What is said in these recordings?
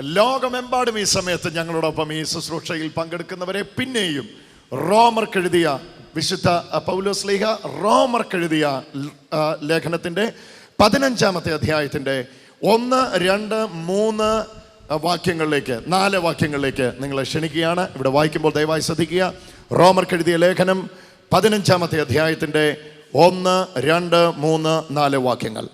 ലോകമെമ്പാടും ഈ സമയത്ത് ഞങ്ങളോടൊപ്പം ഈ ശുശ്രൂഷയിൽ പങ്കെടുക്കുന്നവരെ പിന്നെയും റോമർക്കെഴുതിയ വിശുദ്ധ പൗലോസ് ലീഹ റോമർക്കെഴുതിയ ലേഖനത്തിന്റെ പതിനഞ്ചാമത്തെ അധ്യായത്തിന്റെ ഒന്ന് രണ്ട് മൂന്ന് വാക്യങ്ങളിലേക്ക് നാല് വാക്യങ്ങളിലേക്ക് നിങ്ങളെ ക്ഷണിക്കുകയാണ്. ഇവിടെ വായിക്കുമ്പോൾ ദയവായി ശ്രദ്ധിക്കുക. റോമർക്കെഴുതിയ ലേഖനം പതിനഞ്ചാമത്തെ അധ്യായത്തിന്റെ ഒന്ന് രണ്ട് മൂന്ന് നാല് വാക്യങ്ങൾ.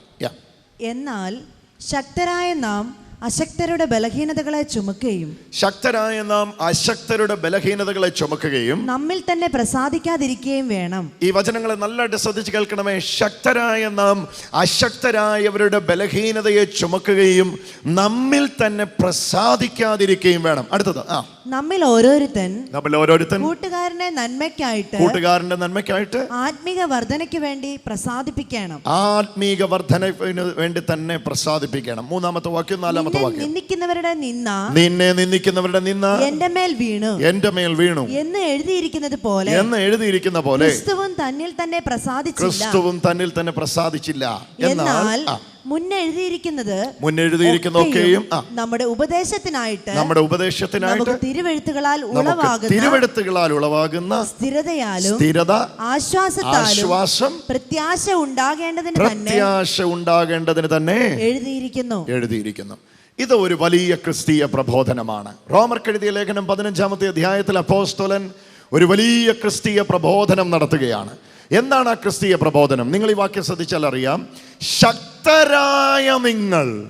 എന്നാൽ ശക്തരായ നാം അശക്തരുടെ ബലഹീനതകളെ ചുമക്കുകയും ശക്തരായ നാം അശക്തരുടെ ബലഹീനതകളെ ചുമക്കുകയും നമ്മിൽ തന്നെ പ്രസാദിക്കാതിരിക്കുകയും വേണം. ഈ വചനങ്ങളെ നല്ലതായിട്ട് ശ്രദ്ധിച്ച് കേൾക്കണമേ. ശക്തരായ നാം അശക്തരായവരുടെ ബലഹീനതയെ ചുമക്കുകയും നമ്മിൽ തന്നെ പ്രസാദിക്കാതിരിക്കുകയും വേണം. അടുത്തത് ആ. നമ്മിൽ ഓരോരുത്തൻ നമ്മൾ ഓരോരുത്തൻ കൂട്ടുകാരനെ നന്മയ്ക്കായിട്ട് കൂട്ടുകാരന്റെ നന്മയ്ക്കായിട്ട് ആത്മീക വർധനയ്ക്ക് വേണ്ടി പ്രസാദിപ്പിക്കണം. ആത്മീക വർധനവിന് വേണ്ടി തന്നെ പ്രസാദിപ്പിക്കണം. മൂന്നാമത്തെ വാക്യം നാലാമത്തെ നിന്നെ വാക്യം നിന്ദിക്കുന്നവരുടെ നിന്ന നിന്നെ നിന്ദിക്കുന്നവരുടെ നിന്ന എന്റെ മേൽ വീണു. എന്റെ മേൽ വീണു. എന്ന് എഴുതിയിരിക്കുന്നത് പോലെ എന്ന് എഴുതിയിരിക്കുന്ന പോലെ ക്രിസ്തുവും തന്നിൽ തന്നെ പ്രസാദിച്ചില്ല. ക്രിസ്തുവും തന്നിൽ തന്നെ പ്രസാദിച്ചില്ല. എന്നാൽ മുന്നെഴുതിയിരിക്കുന്നത് മുന്നെഴുതിയിരിക്കുന്നതൊക്കെയും നമ്മുടെ ഉപദേശത്തിനായിട്ട് നമ്മുടെ ഉപദേശത്തിനായിട്ട് തിരുവെഴുത്തുകളാൽ ഉളവാകുന്ന തിരുവെഴുത്തുകളാൽ ഉളവാകുന്ന സ്ഥിരതയാലും സ്ഥിരത ആശ്വാസം പ്രത്യാശ ഉണ്ടാകേണ്ടതിന് തന്നെ പ്രത്യാശ ഉണ്ടാകേണ്ടതിന് തന്നെ എഴുതിയിരിക്കുന്നു. എഴുതിയിരിക്കുന്നു. ഇത് ഒരു വലിയ ക്രിസ്തീയ പ്രബോധനമാണ്. റോമർ റോമർക്കെഴുതിയ ലേഖനം പതിനഞ്ചാമത്തെ അധ്യായത്തിൽ അപ്പോസ്തോലൻ ഒരു വലിയ ക്രിസ്തീയ പ്രബോധനം നടത്തുകയാണ്. എന്താണ് ആ ക്രിസ്തീയ പ്രബോധനം? നിങ്ങൾ ഈ വാക്യം ശ്രദ്ധിച്ചാൽ അറിയാം. ശക്തരായ നിങ്ങൾ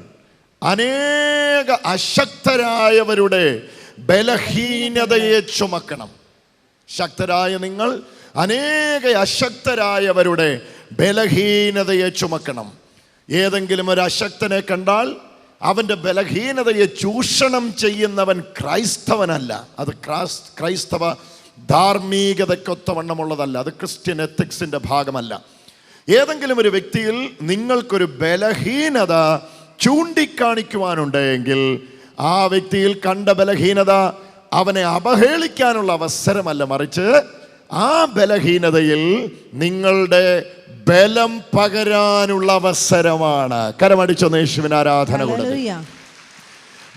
അനേക അശക്തരായവരുടെ ബലഹീനതയെ ചുമക്കണം. ശക്തരായ നിങ്ങൾ അനേക അശക്തരായവരുടെ ബലഹീനതയെ ചുമക്കണം. ഏതെങ്കിലും ഒരു അശക്തനെ കണ്ടാൽ അവന്റെ ബലഹീനതയെ ചൂഷണം ചെയ്യുന്നവൻ ക്രൈസ്തവനല്ല. അത് ക്രാസ് ക്രൈസ്തവ ധാർമ്മികതയ്ക്കൊത്തവണ്ണമുള്ളതല്ല. അത് ക്രിസ്ത്യൻ എത്തിക്സിന്റെ ഭാഗമല്ല. ഏതെങ്കിലും ഒരു വ്യക്തിയിൽ നിങ്ങൾക്കൊരു ബലഹീനത ചൂണ്ടിക്കാണിക്കുവാനുണ്ടെങ്കിൽ ആ വ്യക്തിയിൽ കണ്ട ബലഹീനത അവനെ അപഹേളിക്കാനുള്ള അവസരമല്ല. മറിച്ച് ആ ബലഹീനതയിൽ നിങ്ങളുടെ ബലം പകരാനുള്ള അവസരമാണ്. കരമടിച്ചൊന്ന് യേശുവിന് ആരാധന കൊടുക്കുക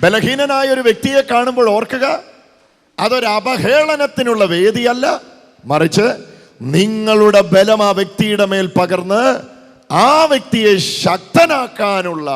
ബലഹീനനായ ഒരു വ്യക്തിയെ കാണുമ്പോൾ ഓർക്കുക അതൊരു അപഹേളനത്തിനുള്ള വേദിയല്ല. മറിച്ച് നിങ്ങളുടെ ബലം ആ വ്യക്തിയുടെ മേൽ പകർന്ന് ആ വ്യക്തിയെ ശക്തനാക്കാനുള്ള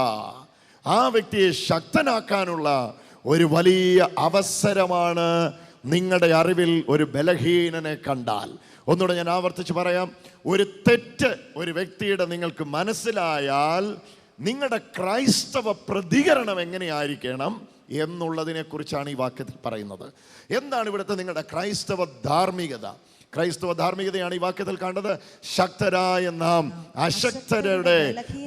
ആ വ്യക്തിയെ ശക്തനാക്കാനുള്ള ഒരു വലിയ അവസരമാണ് നിങ്ങളുടെ അറിവിൽ ഒരു ബലഹീനനെ കണ്ടാൽ. ഒന്നുകൂടെ ഞാൻ ആവർത്തിച്ച് പറയാം. ഒരു തെറ്റ് ഒരു വ്യക്തിയുടെ നിങ്ങൾക്ക് മനസ്സിലായാൽ നിങ്ങളുടെ ക്രൈസ്തവ പ്രതികരണം എങ്ങനെയായിരിക്കണം എന്നുള്ളതിനെക്കുറിച്ചാണ് ഈ വാക്യത്തിൽ പറയുന്നത്. എന്താണ് ഇവിടുത്തെ നിങ്ങളുടെ ക്രൈസ്തവ ധാർമ്മികത? ക്രൈസ്തവ ധാർമ്മികതയാണ് ഈ വാക്യത്തിൽ കണ്ടത് ശക്തരായ നാം അശക്തരുടെ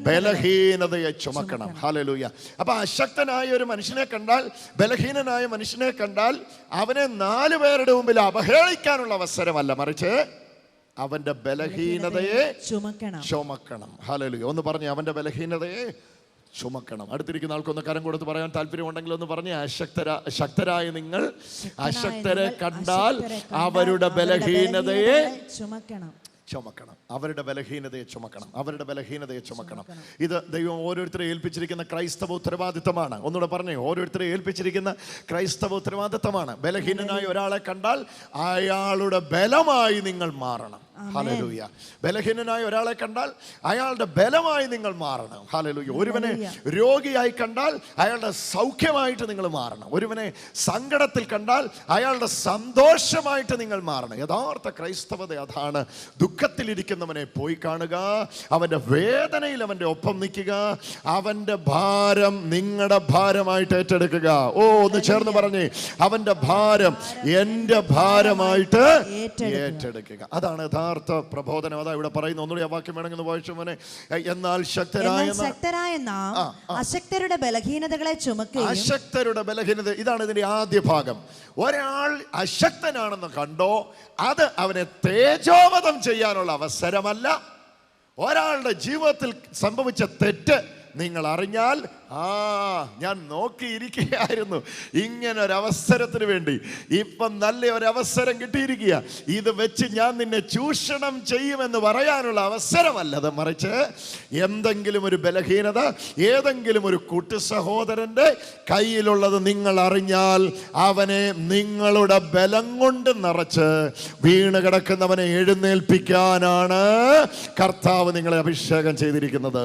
ബലഹീനതയെ ചുമക്കണം. ഹാലലൂയ അപ്പൊ അശക്തനായ ഒരു മനുഷ്യനെ കണ്ടാൽ ബലഹീനനായ മനുഷ്യനെ കണ്ടാൽ അവനെ നാല് പേരുടെ മുമ്പിൽ അപഹേളിക്കാനുള്ള അവസരമല്ല. മറിച്ച് അവന്റെ ബലഹീനതയെ ചുമക്കണം. ചുമക്കണം. ഹാലലൂയ ഒന്ന് പറഞ്ഞു അവന്റെ ബലഹീനതയെ ചുമക്കണം. അടുത്തിരിക്കുന്ന ആൾക്കൊന്ന് കരം കൊടുത്ത് പറയാൻ താല്പര്യമുണ്ടെങ്കിൽ ഒന്ന് പറഞ്ഞ് അശക്തര ശക്തരായ നിങ്ങൾ അശക്തരെ കണ്ടാൽ അശക്തരെ കണ്ടാൽ അവരുടെ ബലഹീനതയെ ചുമക്കണം. ചുമക്കണം. അവരുടെ ബലഹീനതയെ ചുമക്കണം. അവരുടെ ബലഹീനതയെ ചുമക്കണം. ഇത് ദൈവം ഓരോരുത്തരെ ഏൽപ്പിച്ചിരിക്കുന്ന ക്രൈസ്തവ ഉത്തരവാദിത്തമാണ്. ഒന്നുകൂടെ പറഞ്ഞേ ഓരോരുത്തരെ ഏൽപ്പിച്ചിരിക്കുന്ന ക്രൈസ്തവ ഉത്തരവാദിത്തമാണ്. ബലഹീനനായ ഒരാളെ കണ്ടാൽ അയാളുടെ ബലമായി നിങ്ങൾ മാറണം. ഹലലൂയ ബലഹീനനായ ഒരാളെ കണ്ടാൽ അയാളുടെ ബലമായി നിങ്ങൾ മാറണം. ഹാലലൂയ ഒരുവനെ രോഗിയായി കണ്ടാൽ അയാളുടെ സൗഖ്യമായിട്ട് നിങ്ങൾ മാറണം. ഒരുവനെ സങ്കടത്തിൽ കണ്ടാൽ അയാളുടെ സന്തോഷമായിട്ട് നിങ്ങൾ മാറണം. യഥാർത്ഥ ക്രൈസ്തവത അതാണ്. ദുഃഖത്തിലിരിക്കുന്നവനെ പോയി കാണുക. അവന്റെ വേദനയിൽ അവന്റെ ഒപ്പം നിൽക്കുക. അവന്റെ ഭാരം നിങ്ങളുടെ ഭാരമായിട്ട് ഏറ്റെടുക്കുക. ഓ ഒന്ന് ചേർന്ന് പറഞ്ഞേ. അവന്റെ ഭാരം എന്റെ ഭാരമായിട്ട് ഏറ്റെടുക്കുക. ഏറ്റെടുക്കുക. അതാണ് യഥാർത്ഥ പ്രബോധനം. അതാ ഇവിടെ പറയുന്ന ഒന്നുകൂടി ആ വാക്യം വേണമെങ്കിൽ ഒന്ന് വായിച്ചു മോനെ. എന്നാൽ ശക്തരായ ശക്തരായ നാം അശക്തരുടെ ബലഹീനതകളെ ചുമക്കുകയും അശക്തരുടെ ബലഹീനത ഇതാണ് ഇതിന്റെ ആദ്യ ഭാഗം. ഒരാൾ അശക്തനാണെന്ന് കണ്ടോ അത് അവനെ തേജോവധം ചെയ്യാനുള്ള അവസരമല്ല. ഒരാളുടെ ജീവിതത്തിൽ സംഭവിച്ച തെറ്റ് നിങ്ങൾ അറിഞ്ഞാൽ ആ ഞാൻ നോക്കിയിരിക്കുകയായിരുന്നു. ഇങ്ങനെ ഒരു അവസരത്തിന് വേണ്ടി. ഇപ്പം നല്ല ഒരു അവസരം കിട്ടിയിരിക്കുക. ഇത് വെച്ച് ഞാൻ നിന്നെ ചൂഷണം ചെയ്യുമെന്ന് പറയാനുള്ള അവസരമല്ലത് മറിച്ച്. എന്തെങ്കിലും ഒരു ബലഹീനത ഏതെങ്കിലും ഒരു കൂട്ടു സഹോദരന്റെ കയ്യിലുള്ളത് നിങ്ങൾ അറിഞ്ഞാൽ അവനെ നിങ്ങളുടെ ബലം കൊണ്ട് നിറച്ച് വീണ് കിടക്കുന്നവനെ എഴുന്നേൽപ്പിക്കാനാണ് കർത്താവ് നിങ്ങളെ അഭിഷേകം ചെയ്തിരിക്കുന്നത്.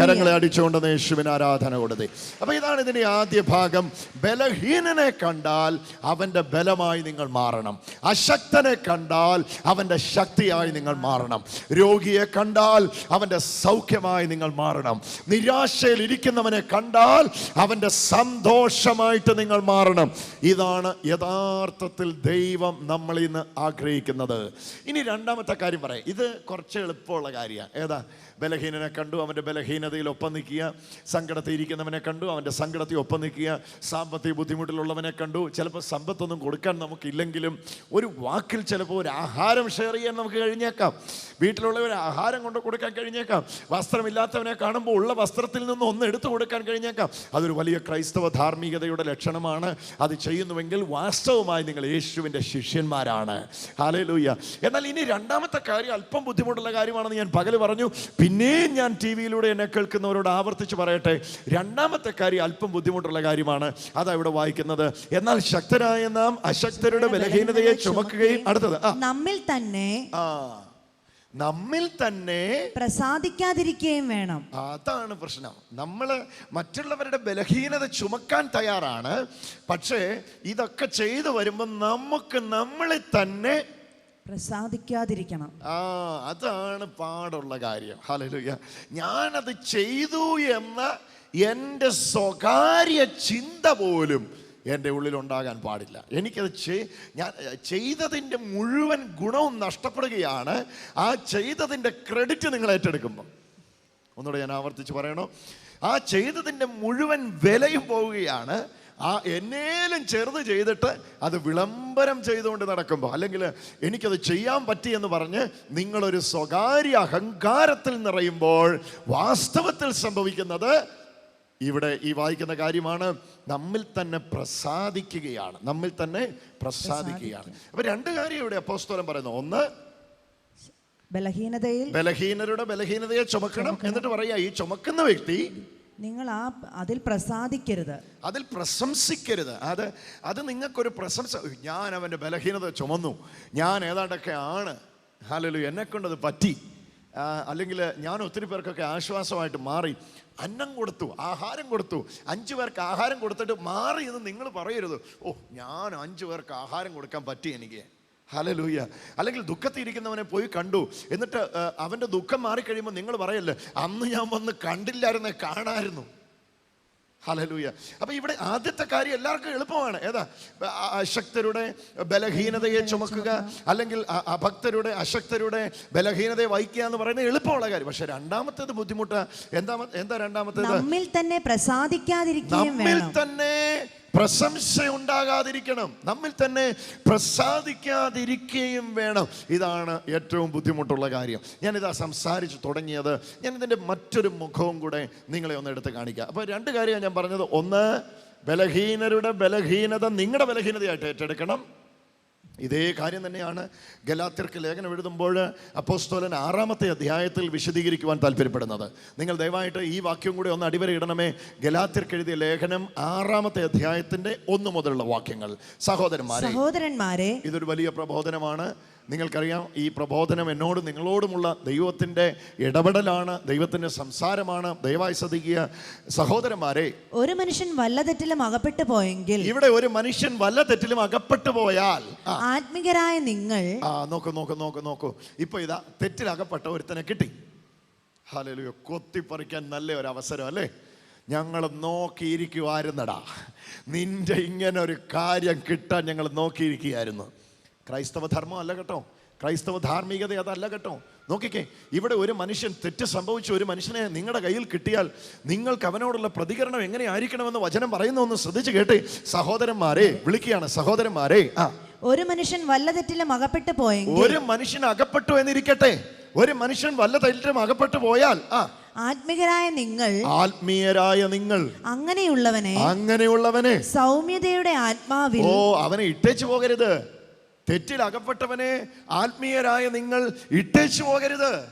കരങ്ങളെ അടിച്ചുകൊണ്ട് യേശുവിന് ആരാധന കൊടുത്തി. അപ്പോൾ ഇതാണ് ഇതിന്റെ ആദ്യ ഭാഗം. ബലഹീനനെ കണ്ടാൽ അവന്റെ ബലമായി നിങ്ങൾ മാറണം. അശക്തനെ കണ്ടാൽ അവന്റെ ശക്തിയായി നിങ്ങൾ മാറണം. രോഗിയെ കണ്ടാൽ അവന്റെ സൗഖ്യമായി നിങ്ങൾ മാറണം. നിരാശയിൽ ഇരിക്കുന്നവനെ കണ്ടാൽ അവന്റെ സന്തോഷമായിട്ട് നിങ്ങൾ മാറണം. ഇതാണ് യഥാർത്ഥത്തിൽ ദൈവം നമ്മളിൽ നിന്ന് ആഗ്രഹിക്കുന്നത്. ഇനി രണ്ടാമത്തെ കാര്യം പറയാം. ഇത് കുറച്ച് എളുപ്പമുള്ള കാര്യമാണ്. ഏതാ? ബലഹീനനെ കണ്ടു. അവന്റെ ബലഹീനതയിൽ ഒപ്പം നിൽക്കുക. സങ്കടത്തിൽ ഇരിക്കുന്നവനെ കണ്ടു അവന്റെ സങ്കടത്തിൽ ഒപ്പം നിൽക്കുക. സാമ്പത്തിക ബുദ്ധിമുട്ടിലുള്ളവനെ കണ്ടു. ചിലപ്പോൾ സമ്പത്തൊന്നും കൊടുക്കാൻ നമുക്കില്ലെങ്കിലും ഒരു വാക്കിൽ ചിലപ്പോൾ ഒരു ആഹാരം ഷെയർ ചെയ്യാൻ നമുക്ക് കഴിഞ്ഞേക്കാം. വീട്ടിലുള്ളവർ ആഹാരം കൊണ്ട് കൊടുക്കാൻ കഴിഞ്ഞേക്കാം. വസ്ത്രമില്ലാത്തവനെ കാണുമ്പോൾ ഉള്ള വസ്ത്രത്തിൽ നിന്ന് ഒന്ന് എടുത്തു കൊടുക്കാൻ കഴിഞ്ഞേക്കാം. അതൊരു വലിയ ക്രൈസ്തവ ധാർമ്മികതയുടെ ലക്ഷണമാണ്. അത് ചെയ്യുന്നുവെങ്കിൽ വാസ്തവമായി നിങ്ങൾ യേശുവിന്റെ ശിഷ്യന്മാരാണ്. ഹാലലൂയ എന്നാൽ ഇനി രണ്ടാമത്തെ കാര്യം അല്പം ബുദ്ധിമുട്ടുള്ള കാര്യമാണെന്ന് ഞാൻ പകൽ പറഞ്ഞു. പിന്നെയും ഞാൻ ടി വിയിലൂടെ എന്നെ കേൾക്കുന്നവരോട് ആവർത്തിച്ച് പറയട്ടെ. രണ്ടാമത്തെ കാര്യം അല്പം ബുദ്ധിമുട്ടുള്ള കാര്യമാണ്. അതാ ഇവിടെ വായിക്കുന്നത്. എന്നാൽ ശക്തരായ നാം അശക്തരുടെ ബലഹീനതയെ ചുമക്കുകയും അടുത്തത് നമ്മിൽ തന്നെ നമ്മിൽ തന്നെ പ്രസാദിക്കാതിരിക്കുകയും വേണം. അതാണ് പ്രശ്നം. നമ്മൾ മറ്റുള്ളവരുടെ ബലഹീനത ചുമക്കാൻ തയ്യാറാണ്. പക്ഷേ ഇതൊക്കെ ചെയ്തു വരുമ്പോൾ നമുക്ക് നമ്മളെ തന്നെ പ്രസാദിക്കാതിരിക്കണം. ആ അതാണ് പാടുള്ള കാര്യം. ഹല്ലേലൂയ ഞാനത് ചെയ്തു എന്ന എന്റെ സ്വകാര്യ ചിന്ത പോലും എന്റെ ഉള്ളിലുണ്ടാകാൻ പാടില്ല. എനിക്കത് ചെയ് ഞാൻ ചെയ്തതിന്റെ മുഴുവൻ ഗുണവും നഷ്ടപ്പെടുകയാണ്. ആ ചെയ്തതിന്റെ ക്രെഡിറ്റ് നിങ്ങൾ ഏറ്റെടുക്കുമ്പോൾ ഒന്നുകൂടെ ഞാൻ ആവർത്തിച്ച് പറയണോ? ആ ചെയ്തതിന്റെ മുഴുവൻ വിലയും പോവുകയാണ്. ആ എന്നേലും ചെറുത് ചെയ്തിട്ട് അത് വിളംബരം ചെയ്തുകൊണ്ട് നടക്കുമ്പോൾ അല്ലെങ്കിൽ എനിക്കത് ചെയ്യാൻ പറ്റി എന്ന് പറഞ്ഞ് നിങ്ങളൊരു സ്വകാര്യ അഹങ്കാരത്തിൽ നിറയുമ്പോൾ വാസ്തവത്തിൽ സംഭവിക്കുന്നത് ഇവിടെ ഈ വായിക്കുന്ന കാര്യമാണ്. നമ്മിൽ തന്നെ പ്രസാദിക്കുകയാണ്. നമ്മിൽ തന്നെ പ്രസാദിക്കുകയാണ്. അപ്പൊ രണ്ട് കാര്യം ഇവിടെ അപ്പോസ്തോലം പറയുന്നു. ഒന്ന് ബലഹീനതയിൽ ബലഹീനരുടെ ബലഹീനതയെ ചുമക്കണം എന്നിട്ട് പറയാ ഈ ചുമക്കുന്ന വ്യക്തി നിങ്ങൾ ആ അതിൽ പ്രസാദിക്കരുത്. അതിൽ പ്രശംസിക്കരുത്. അത് അത് നിങ്ങൾക്കൊരു പ്രശംസ ഞാൻ അവന്റെ ബലഹീനത ചുമന്നു. ഞാൻ ഏതാണ്ടൊക്കെ ആണ്. ഹാലലു എന്നെ കൊണ്ടത് പറ്റി. അല്ലെങ്കിൽ ഞാൻ ഒത്തിരി പേർക്കൊക്കെ ആശ്വാസമായിട്ട് മാറി. അന്നം കൊടുത്തു ആഹാരം കൊടുത്തു. അഞ്ചു പേർക്ക് ആഹാരം കൊടുത്തിട്ട് മാറി എന്ന് നിങ്ങൾ പറയരുത്. ഓ ഞാൻ അഞ്ചു പേർക്ക് ആഹാരം കൊടുക്കാൻ പറ്റി എനിക്ക്. ഹലലൂയ അല്ലെങ്കിൽ ദുഃഖത്തിരിക്കുന്നവനെ പോയി കണ്ടു. എന്നിട്ട് അവന്റെ ദുഃഖം മാറിക്കഴിയുമ്പോൾ നിങ്ങൾ പറയല്ലേ അന്ന് ഞാൻ വന്ന് കണ്ടില്ലായിരുന്നേ കാണായിരുന്നു. ഹലലൂയ അപ്പൊ ഇവിടെ ആദ്യത്തെ കാര്യം എല്ലാവർക്കും എളുപ്പമാണ്. ഏതാ? അശക്തരുടെ ബലഹീനതയെ ചുമക്കുക അല്ലെങ്കിൽ അഭക്തരുടെ അശക്തരുടെ ബലഹീനതയെ വഹിക്കുക എന്ന് പറയുന്നത് എളുപ്പമുള്ള കാര്യം. പക്ഷെ രണ്ടാമത്തേത് ബുദ്ധിമുട്ടാ എന്താ എന്താ രണ്ടാമത്തേത്? നമ്മിൽ തന്നെ പ്രസാദിക്കാതിരിക്കുകയും നമ്മിൽ തന്നെ പ്രശംസ ഉണ്ടാകാതിരിക്കണം നമ്മിൽ തന്നെ പ്രസാദിക്കാതിരിക്കുകയും വേണം. ഇതാണ് ഏറ്റവും ബുദ്ധിമുട്ടുള്ള കാര്യം. ഞാനിതാ സംസാരിച്ച് തുടങ്ങിയത്. ഞാൻ ഇതിന്റെ മറ്റൊരു മുഖവും കൂടെ നിങ്ങളെ ഒന്ന് എടുത്ത് കാണിക്കുക അപ്പോൾ രണ്ട് കാര്യമാണ് ഞാൻ പറഞ്ഞത്. ഒന്ന് ബലഹീനരുടെ ബലഹീനത നിങ്ങളുടെ ബലഹീനതയായിട്ട് ഏറ്റെടുക്കണം. ഇതേ കാര്യം തന്നെയാണ് ഗലാത്യർക്ക് ലേഖനം എഴുതുമ്പോൾ അപ്പോസ്തോലൻ ആറാമത്തെ അധ്യായത്തിൽ വിശദീകരിക്കുവാൻ താല്പര്യപ്പെടുന്നത്. നിങ്ങൾ ദയവായിട്ട് ഈ വാക്യം കൂടി ഒന്ന് അടിവരയിടണമേ ഗലാത്യർക്ക് എഴുതിയ ലേഖനം ആറാമത്തെ അധ്യായത്തിന്റെ ഒന്നു മുതലുള്ള വാക്യങ്ങൾ. സഹോദരന്മാരെ സഹോദരന്മാരെ ഇതൊരു വലിയ പ്രബോധനമാണ്. നിങ്ങൾക്കറിയാം ഈ പ്രബോധനം എന്നോട് നിങ്ങളോടുമുള്ള ദൈവത്തിന്റെ ഇടപെടലാണ് ദൈവത്തിന്റെ സംസാരമാണ്. ദയവായി ശ്രദ്ധിക്കുക സഹോദരന്മാരെ ഒരു മനുഷ്യൻ വല്ല തെറ്റിലും അകപ്പെട്ടു പോയെങ്കിൽ ഇവിടെ ഒരു മനുഷ്യൻ വല്ല തെറ്റിലും അകപ്പെട്ടു പോയാൽ ആത്മീകരായ നിങ്ങൾ ആ നോക്കൂ നോക്കൂ നോക്കൂ നോക്കൂ. ഇപ്പൊ ഇതാ തെറ്റിലകപ്പെട്ട ഒരുത്തനെ കിട്ടി. ഹലോ കൊത്തിപ്പറിക്കാൻ നല്ല ഒരു അവസരം അല്ലേ? ഞങ്ങൾ നോക്കിയിരിക്കുമായിരുന്നടാ നിന്റെ ഇങ്ങനെ ഒരു കാര്യം കിട്ടാൻ ഞങ്ങൾ നോക്കിയിരിക്കുകയായിരുന്നു ക്രൈസ്തവ ധർമ്മം അല്ല കേട്ടോ. ക്രൈസ്തവ ധാർമ്മികത അതല്ല കേട്ടോ. നോക്കിക്കേ ഇവിടെ ഒരു മനുഷ്യൻ തെറ്റ് സംഭവിച്ച ഒരു മനുഷ്യനെ നിങ്ങളുടെ കയ്യിൽ കിട്ടിയാൽ നിങ്ങൾക്ക് അവനോടുള്ള പ്രതികരണം എങ്ങനെയായിരിക്കണമെന്ന് വചനം പറയുന്നു ഒന്ന് ശ്രദ്ധിച്ച് കേട്ടെ സഹോദരന്മാരെ വിളിക്കുകയാണ്. സഹോദരന്മാരെ ആ. ഒരു മനുഷ്യൻ വല്ല തെറ്റിലും അകപ്പെട്ടു പോയെങ്കിൽ ഒരു മനുഷ്യൻ അകപ്പെട്ടു എന്നിരിക്കട്ടെ. ഒരു മനുഷ്യൻ വല്ല തെറ്റിലും അകപ്പെട്ടു പോയാൽ ആ. ആത്മീയരായ നിങ്ങൾ ആത്മീയരായ നിങ്ങൾ അങ്ങനെയുള്ളവനെ അങ്ങനെയുള്ളവനെ സൗമ്യതയുടെ ആത്മാവിൽ ഓ അവനെ ഇട്ടേച്ചു പോകരുത്. തെറ്റിൽ അകപ്പെട്ടവനെ ആത്മീയരായ നിങ്ങൾ ഇട്ടേച്ചു പോകരുത്.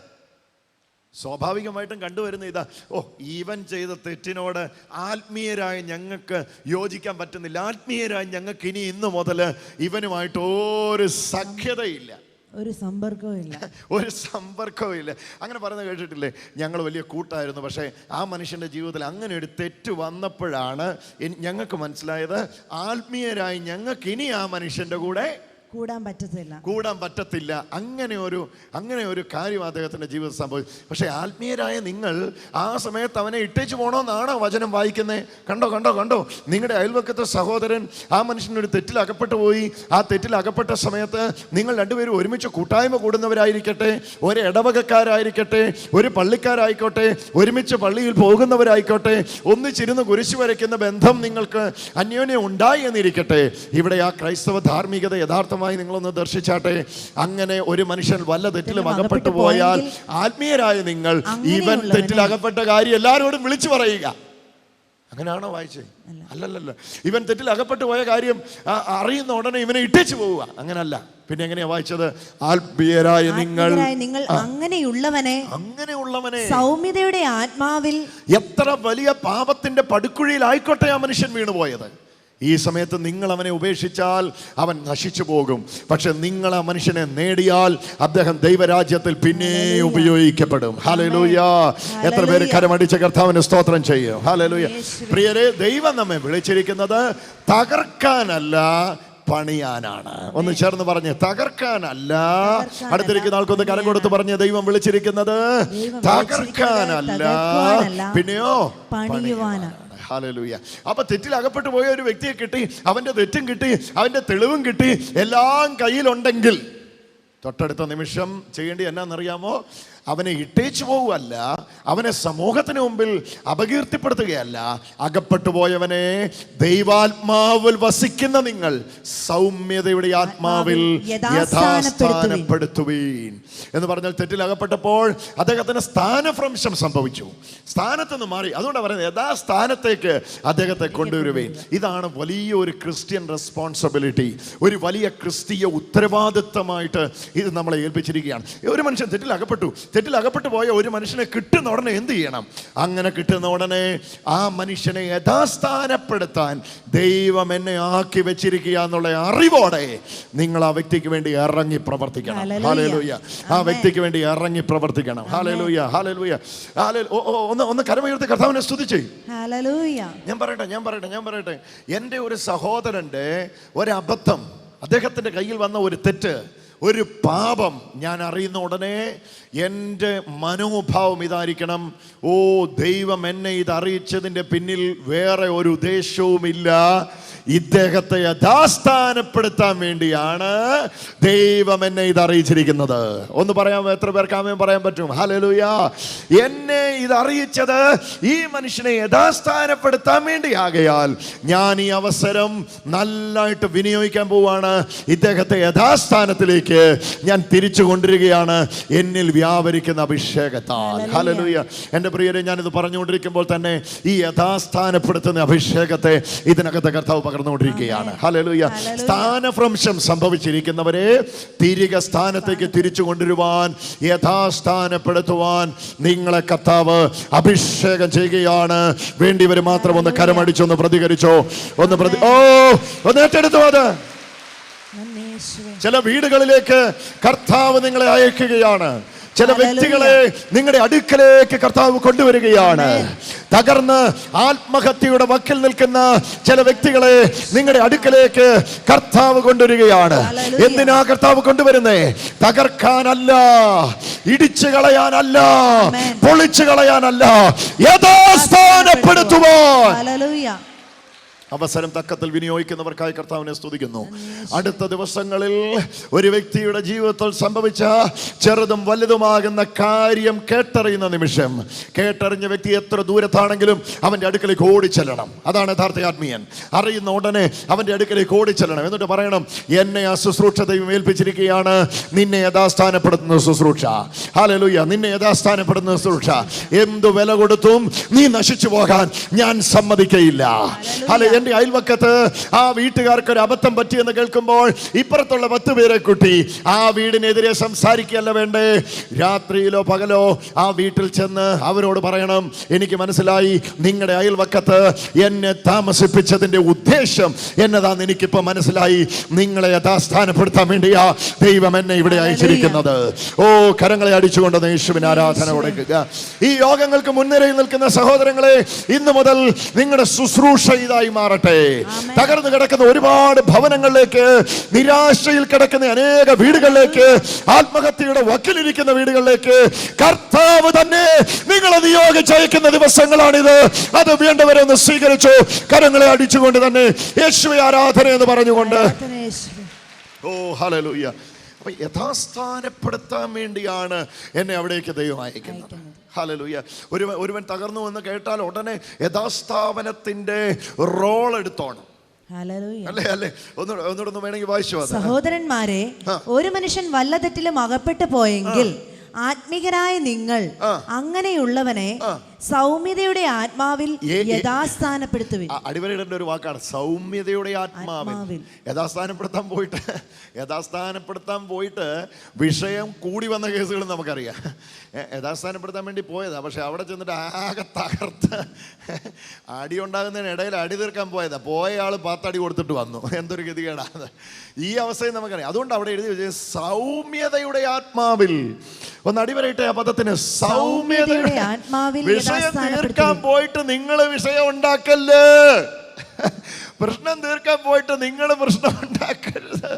സ്വാഭാവികമായിട്ടും കണ്ടുവരുന്ന ഇതാ ഓ ഈവൻ ചെയ്ത തെറ്റിനോട് ആത്മീയരായ ഞങ്ങൾക്ക് യോജിക്കാൻ പറ്റുന്നില്ല. ആത്മീയരായ ഞങ്ങൾക്ക് ഇനി ഇന്ന് മുതൽ ഇവനുമായിട്ട് ഒരു സഖ്യതയില്ല. ഒരു സമ്പർക്കവും ഇല്ല. ഒരു സമ്പർക്കവും ഇല്ല. അങ്ങനെ പറയുന്നത് കേട്ടിട്ടില്ലേ? ഞങ്ങൾ വലിയ കൂട്ടായിരുന്നു. പക്ഷേ ആ മനുഷ്യന്റെ ജീവിതത്തിൽ അങ്ങനെ ഒരു തെറ്റ് വന്നപ്പോഴാണ് ഞങ്ങൾക്ക് മനസ്സിലായത് ആത്മീയരായി ഞങ്ങൾക്ക് ഇനി ആ മനുഷ്യന്റെ കൂടെ കൂടാൻ പറ്റത്തില്ല. കൂടാൻ പറ്റത്തില്ല. അങ്ങനെ ഒരു അങ്ങനെ ഒരു കാര്യം അദ്ദേഹത്തിന്റെ ജീവിതത്തിൽ സംഭവിച്ചു. പക്ഷേ ആത്മീയരായ നിങ്ങൾ ആ സമയത്ത് അവനെ ഇട്ടേച്ചു പോകണമെന്നാണോ വചനം വായിക്കുന്നത് കണ്ടോ കണ്ടോ കണ്ടോ? നിങ്ങളുടെ അയൽവക്കത്തെ സഹോദരൻ ആ മനുഷ്യനൊരു തെറ്റിൽ അകപ്പെട്ടു പോയി. ആ തെറ്റിൽ അകപ്പെട്ട സമയത്ത് നിങ്ങൾ രണ്ടുപേരും ഒരുമിച്ച് കൂട്ടായ്മ കൂടുന്നവരായിരിക്കട്ടെ ഒരു ഇടവകക്കാരായിരിക്കട്ടെ ഒരു പള്ളിക്കാരായിക്കോട്ടെ ഒരുമിച്ച് പള്ളിയിൽ പോകുന്നവരായിക്കോട്ടെ ഒന്നിച്ചിരുന്ന് കുരിശു വരയ്ക്കുന്ന ബന്ധം നിങ്ങൾക്ക് അന്യോന്യം ഉണ്ടായി എന്നിരിക്കട്ടെ. ഇവിടെ ആ ക്രൈസ്തവ ധാർമ്മികത യഥാർത്ഥമായി നിങ്ങളൊന്ന് ദർശിച്ചാട്ടെ. അങ്ങനെ ഒരു മനുഷ്യൻ വല്ല തെറ്റിലും അകപ്പെട്ടു പോയാൽ ആത്മീയരായ നിങ്ങൾ ഇവൻ തെറ്റിൽ അകപ്പെട്ട കാര്യം എല്ലാവരോടും വിളിച്ചു പറയുക. അങ്ങനെയാണോ വായിച്ചേ? അല്ലല്ലല്ല. ഇവൻ തെറ്റിൽ അകപ്പെട്ടു പോയ കാര്യം അറിയുന്ന ഉടനെ ഇവനെ ഇട്ടിച്ചു പോവുക. അങ്ങനല്ല. പിന്നെ എങ്ങനെയാ വായിച്ചത്? ആത്മീയരായ നിങ്ങൾ നിങ്ങൾ അങ്ങനെയുള്ളവനെ അങ്ങനെയുള്ളവനെ സൗമ്യതയുടെ ആത്മാവിൽ എത്ര വലിയ പാപത്തിന്റെ പടുക്കുഴിയിലായിക്കോട്ടെ ആ മനുഷ്യൻ വീണുപോയത്? ഈ സമയത്ത് നിങ്ങൾ അവനെ ഉപേക്ഷിച്ചാൽ അവൻ നശിച്ചു പോകും. പക്ഷെ നിങ്ങൾ ആ മനുഷ്യനെ നേടിയാൽ അദ്ദേഹം ദൈവരാജ്യത്തിൽ പിന്നെ ഉപയോഗിക്കപ്പെടും. ഹാലലൂയ എത്ര പേര് കരമടിച്ച കർത്താവിന് സ്തോത്രം ചെയ്യും. ഹാലലൂയ. പ്രിയരെ ദൈവം നമ്മെ വിളിച്ചിരിക്കുന്നത് തകർക്കാനല്ല പണിയാനാണ്. ഒന്ന് ചേർന്ന് പറഞ്ഞ് തകർക്കാനല്ല. അടുത്തിരിക്കുന്ന ആൾക്കൊന്ന് കരം കൊടുത്ത് പറഞ്ഞ് ദൈവം വിളിച്ചിരിക്കുന്നത് തകർക്കാനല്ല. പിന്നെയോ പണിയുവാനാണ്. ഹാലലൂയ. അപ്പൊ തെറ്റിൽ അകപ്പെട്ടു പോയ ഒരു വ്യക്തിയെ കിട്ടി അവന്റെ തെറ്റും കിട്ടി അവന്റെ തെളിവും കിട്ടി എല്ലാം കയ്യിലുണ്ടെങ്കിൽ തൊട്ടടുത്ത നിമിഷം ചെയ്യേണ്ടി എന്നാന്നറിയാമോ? അവനെ ഇട്ടേച്ചു പോവുകയല്ല അവനെ സമൂഹത്തിന് മുമ്പിൽ അപകീർത്തിപ്പെടുത്തുകയല്ല. അകപ്പെട്ടു പോയവനെ ദൈവാത്മാവിൽ വസിക്കുന്ന നിങ്ങൾ സൗമ്യതയുടെ ആത്മാവിൽ യഥാസ്ഥാനപ്പെടുത്തുവീൻ. എന്ന് പറഞ്ഞാൽ തെറ്റിൽ അകപ്പെട്ടപ്പോൾ അദ്ദേഹത്തിന് സ്ഥാനഭ്രംശം സംഭവിച്ചു. സ്ഥാനത്ത് നിന്ന് മാറി. അതുകൊണ്ട് പറയുന്നത് യഥാസ്ഥാനത്തേക്ക് അദ്ദേഹത്തെ കൊണ്ടുവരുവേൻ. ഇതാണ് വലിയ ഒരു ക്രിസ്ത്യൻ റെസ്പോൺസിബിലിറ്റി ഒരു വലിയ ക്രിസ്തീയ ഉത്തരവാദിത്തമായിട്ട് ഇത് നമ്മളെ ഏൽപ്പിച്ചിരിക്കുകയാണ്. ഒരു മനുഷ്യൻ തെറ്റിൽ അകപ്പെട്ടു. തെറ്റിൽ അകപ്പെട്ടു പോയ ഒരു മനുഷ്യനെ കിട്ടുന്ന ഉടനെ എന്ത് ചെയ്യണം? അങ്ങനെ കിട്ടുന്ന ഉടനെ ആ മനുഷ്യനെ യഥാസ്ഥാനപ്പെടുത്താൻ ദൈവം എന്നെ ആക്കി വെച്ചിരിക്കുക എന്നുള്ള അറിവോടെ നിങ്ങൾ ആ വ്യക്തിക്ക് വേണ്ടി ഇറങ്ങി പ്രവർത്തിക്കണം. ഹാലലൂയ ആ വ്യക്തിക്ക് വേണ്ടി ഇറങ്ങി പ്രവർത്തിക്കണം. ഹാലലൂയ ഹാലലൂയ ഒന്ന് ഒന്ന് കരമുയർത്തി കർത്താവിനെ സ്തുതിച്ചേ. ഞാൻ പറയട്ടെ ഞാൻ പറയട്ടെ ഞാൻ പറയട്ടെ. എന്റെ ഒരു സഹോദരന്റെ അബദ്ധം അദ്ദേഹത്തിന്റെ കയ്യിൽ വന്ന ഒരു തെറ്റ് ഒരു പാപം ഞാൻ അറിയുന്ന ഉടനെ എന്റെ മനോഭാവം ഇതായിരിക്കണം. ഓ ദൈവം എന്നെ ഇത് അറിയിച്ചതിന്റെ പിന്നിൽ വേറെ ഒരു ഉദ്ദേശവുമില്ല. ഇദ്ദേഹത്തെ യഥാസ്ഥാനപ്പെടുത്താൻ വേണ്ടിയാണ് ദൈവം എന്നെ ഇത് അറിയിച്ചിരിക്കുന്നത്. ഒന്ന് പറയാമോ എത്ര പേർക്ക് ആമയം പറയാൻ പറ്റും? ഹലലുയ എന്നെ ഇത് അറിയിച്ചത് ഈ മനുഷ്യനെ യഥാസ്ഥാനപ്പെടുത്താൻ വേണ്ടിയാകയാൽ ഞാൻ ഈ അവസരം നല്ലതായിട്ട് വിനിയോഗിക്കാൻ പോവാണ്. ഇദ്ദേഹത്തെ യഥാസ്ഥാനത്തിലേക്ക് ഞാൻ തിരിച്ചു കൊണ്ടിരിക്കുകയാണ് എന്നിൽ വ്യാപരിക്കുന്ന അഭിഷേകത്താൽ. ഹലലുയ എന്റെ പ്രിയരെ ഞാനിത് പറഞ്ഞുകൊണ്ടിരിക്കുമ്പോൾ തന്നെ ഈ യഥാസ്ഥാനപ്പെടുത്തുന്ന അഭിഷേകത്തെ ഇതിനകത്ത് കർത്താവ് പകർന്നുകൊണ്ടിരിക്കുകയാണ്. ഹലലുയ. സ്ഥാനഭ്രംശം സംഭവിച്ചിരിക്കുന്നവരെ തിരികെ സ്ഥാനത്തേക്ക് തിരിച്ചു കൊണ്ടുവരുവാൻ യഥാസ്ഥാനപ്പെടുത്തുവാൻ നിങ്ങളെ കർത്താവ് അഭിഷേകം ചെയ്യുകയാണ്. വേണ്ടിവർ മാത്രം ഒന്ന് കരമടിച്ചൊന്ന് പ്രതികരിച്ചോ? ഒന്ന് പ്രതി ഓ ഒന്ന് ഏറ്റെടുത്തു അത്. ചില വീടുകളിലേക്ക് കർത്താവ് നിങ്ങളെ അയക്കുകയാണ്. ചില വ്യക്തികളെ നിങ്ങളുടെ അടുക്കലേക്ക് കർത്താവ് കൊണ്ടുവരികയാണ്. തകർന്ന് ആത്മഹത്യയുടെ വക്കിൽ നിൽക്കുന്ന ചില വ്യക്തികളെ നിങ്ങളുടെ അടുക്കലേക്ക് കർത്താവ് കൊണ്ടുവരികയാണ്. എന്തിനാ കർത്താവ് കൊണ്ടുവരുന്നേ? തകർക്കാനല്ല ഇടിച്ചു കളയാനല്ല. പൊളിച്ചു കളയാനല്ല യഥാസ്ഥാനപ്പെടുത്തുവാൻ. അവസരം തക്കത്തിൽ വിനിയോഗിക്കുന്നവർക്കായി കർത്താവിനെ സ്തുതിക്കുന്നു. അടുത്ത ദിവസങ്ങളിൽ ഒരു വ്യക്തിയുടെ ജീവിതത്തിൽ സംഭവിച്ച ചെറുതും വലുതുമാകുന്ന കാര്യം കേട്ടറിയുന്ന നിമിഷം കേട്ടറിഞ്ഞ വ്യക്തി എത്ര ദൂരത്താണെങ്കിലും അവന്റെ അടുക്കലേക്ക് ഓടിച്ചെല്ലണം. അതാണ് യഥാർത്ഥ ആത്മീയൻ. അറിയുന്ന ഉടനെ അവന്റെ അടുക്കലേക്ക് ഓടിച്ചെല്ലണം. എന്നിട്ട് പറയണം എന്നെ ആ ശുശ്രൂഷ ദൈവം ഏൽപ്പിച്ചിരിക്കുകയാണ്. നിന്നെ യഥാസ്ഥാനപ്പെടുത്തുന്ന ശുശ്രൂഷ. ഹാലലുയ്യ നിന്നെ യഥാസ്ഥാനപ്പെടുന്ന ശുശ്രൂഷ. എന്തു വില കൊടുത്തും നീ നശിച്ചു പോകാൻ ഞാൻ സമ്മതിക്കയില്ല. അല്ലെ എന്റെ അയൽവക്കത്ത് ആ വീട്ടുകാർക്ക് ഒരു അബദ്ധം പറ്റിയെന്ന് കേൾക്കുമ്പോൾ ഇപ്പുറത്തുള്ള പത്ത് പേരെ കുട്ടി ആ വീടിനെതിരെ സംസാരിക്കുകയല്ല വേണ്ടേ? രാത്രിയിലോ പകലോ ആ വീട്ടിൽ ചെന്ന് അവരോട് പറയണം എനിക്ക് മനസ്സിലായി നിങ്ങളുടെ അയൽവക്കത്ത് എന്നെ താമസിപ്പിച്ചതിന്റെ ഉദ്ദേശം എന്നതാന്ന് എനിക്കിപ്പോൾ മനസ്സിലായി. നിങ്ങളെ യഥാസ്ഥാനപ്പെടുത്താൻ വേണ്ടിയാ ദൈവം എന്നെ ഇവിടെ അയച്ചിരിക്കുന്നത്. ഓ കരങ്ങളെ അടിച്ചുകൊണ്ട് യേശുവിന് ആരാധന കൊടുക്കുക ഈ യോഗങ്ങൾക്ക് മുൻനിരയിൽ നിൽക്കുന്ന സഹോദരങ്ങളെ ഇന്ന് മുതൽ നിങ്ങളുടെ ശുശ്രൂഷ ഇതായി മാറട്ടെ. തകർന്നു കിടക്കുന്ന ഒരുപാട് ഭവനങ്ങളിലേക്ക് നിരാശയിൽ കിടക്കുന്ന അനേക വീടുകളിലേക്ക് ആത്മഹത്യയുടെ വക്കിലിരിക്കുന്ന വീടുകളിലേക്ക് കർത്താവ് തന്നെ നിങ്ങളെ നിയോഗിച്ചയക്കുന്ന ദിവസങ്ങളാണിത്. അത് വേണ്ടവരെ ഒന്ന് സ്വീകരിച്ചു. കരങ്ങളെ അടിച്ചുകൊണ്ട് തന്നെ യേശുവെ ആരാധന എന്ന് പറഞ്ഞുകൊണ്ട്. ഓ ഹലലൂയ അപ്പൊ യഥാസ്ഥാനപ്പെടുത്താൻ വേണ്ടിയാണ് എന്നെ അവിടേക്ക് ദൈവം അയക്കുന്നത്. ഹലലൂയ ഒരുവൻ ഒരുവൻ തകർന്നു എന്ന് കേട്ടാൽ ഉടനെ യഥാസ്ഥാപനത്തിന്റെ റോൾ എടുത്തോണം. സഹോദരന്മാരെ ഒരു മനുഷ്യൻ വല്ല തെറ്റിലും അകപ്പെട്ടു പോയെങ്കിൽ ആത്മീകരായ നിങ്ങൾ അങ്ങനെയുള്ളവനെ സൗമ്യതയുടെ ആത്മാവിൽ യഥാസ്ഥാനപ്പെടുത്തുവിൻ. അടിവരയിടേണ്ട ഒരു വാക്കാണ് സൗമ്യതയുടെ ആത്മാവിൽ. യഥാസ്ഥാനപ്പെടുത്താൻ പോയിട്ട് യഥാസ്ഥാനപ്പെടുത്താൻ പോയിട്ട് വിഷയം കൂടി വന്ന കേസുകൾ നമുക്കറിയാം. യഥാസ്ഥാനപ്പെടുത്താൻ വേണ്ടി പോയതാ പക്ഷെ അവിടെ ചെന്നിട്ട് ആകെ തകർത്ത് അടി ഉണ്ടാകുന്നതിനിടയിൽ അടി തീർക്കാൻ പോയതാ. പോയ ആൾ പത്തടി കൊടുത്തിട്ട് വന്നു. എന്തൊരു ഗതികേടാണ് ഈ അവസ്ഥയും നമുക്കറിയാം. അതുകൊണ്ട് അവിടെ എഴുതി വെച്ചത് സൗമ്യതയുടെ ആത്മാവിൽ. ഒന്ന് അടിവരയിട്ടെ ആ പദത്തിന്. സൗമ്യതയുടെ ആത്മാവിൽ വിഷയം തീർക്കാൻ പോയിട്ട് നിങ്ങൾ വിഷയം ഉണ്ടാക്കല്ലേ? പ്രശ്നം തീർക്കാൻ പോയിട്ട് നിങ്ങൾ പ്രശ്നം ഉണ്ടാക്കരുത്.